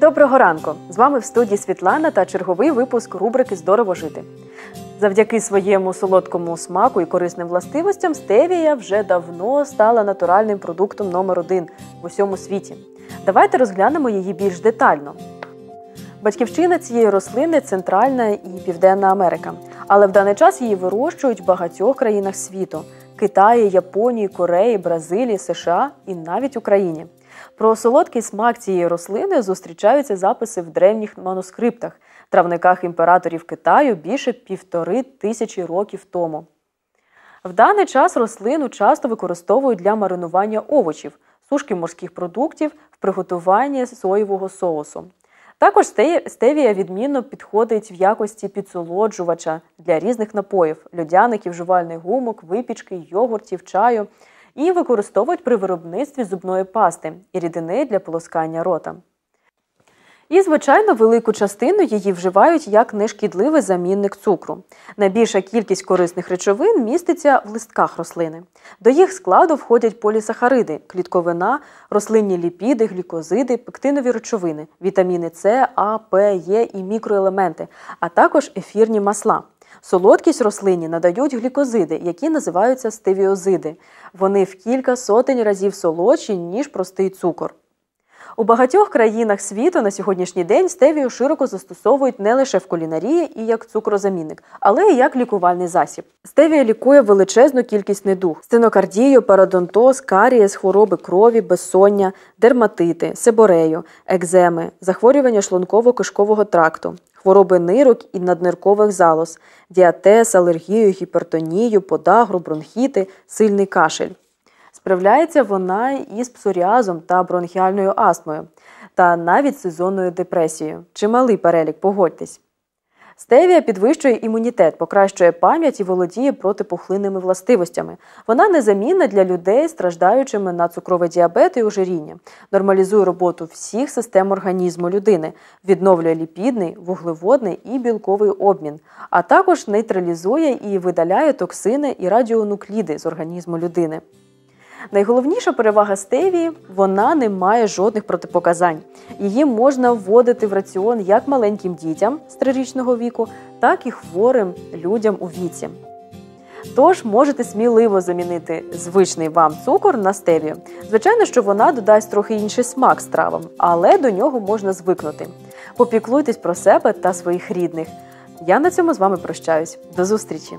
Доброго ранку! З вами в студії Світлана та черговий випуск рубрики Здорово жити. Завдяки своєму солодкому смаку і корисним властивостям стевія вже давно стала натуральним продуктом номер один в усьому світі. Давайте розглянемо її більш детально. Батьківщина цієї рослини Центральна і Південна Америка, але в даний час її вирощують в багатьох країнах світу: Китаї, Японії, Кореї, Бразилії, США і навіть Україні. Про солодкий смак цієї рослини зустрічаються записи в древніх манускриптах, травниках імператорів Китаю більше півтори тисячі років тому. В даний час рослину часто використовують для маринування овочів, сушки морських продуктів в приготуванні соєвого соусу. Також стевія відмінно підходить в якості підсолоджувача для різних напоїв льодяників, жувальних гумок, випічки, йогуртів, чаю і використовують при виробництві зубної пасти і рідини для полоскання рота. І, звичайно, велику частину її вживають як нешкідливий замінник цукру. Найбільша кількість корисних речовин міститься в листках рослини. До їх складу входять полісахариди, клітковина, рослинні ліпіди, глікозиди, пектинові речовини, вітаміни С, А, П, Е і мікроелементи, а також ефірні масла. Солодкість рослині надають глікозиди, які називаються стевіозиди. Вони в кілька сотень разів солодші, ніж простий цукор. У багатьох країнах світу на сьогоднішній день стевію широко застосовують не лише в кулінарії і як цукрозамінник, але й як лікувальний засіб. Стевія лікує величезну кількість недуг: стенокардію, парадонтоз, карієс, хвороби крові, безсоння, дерматити, себорею, екземи, захворювання шлунково-кишкового тракту, хвороби нирок і надниркових залоз, діатез, алергію, гіпертонію, подагру, бронхіти, сильний кашель. Справляється вона із псоріазом та бронхіальною астмою, та навіть сезонною депресією. Чималий перелік, погодьтесь. Стевія підвищує імунітет, покращує пам'ять і володіє протипухлинними властивостями. Вона незамінна для людей, страждаючими на цукровий діабет і ожиріння, нормалізує роботу всіх систем організму людини, відновлює ліпідний, вуглеводний і білковий обмін, а також нейтралізує і видаляє токсини і радіонукліди з організму людини. Найголовніша перевага стевії вона не має жодних протипоказань. Її можна вводити в раціон як маленьким дітям з трирічного віку, так і хворим людям у віці. Тож можете сміливо замінити звичний вам цукор на стевію. Звичайно, що вона додасть трохи інший смак стравам, але до нього можна звикнути. Попіклуйтесь про себе та своїх рідних. Я на цьому з вами прощаюсь. До зустрічі!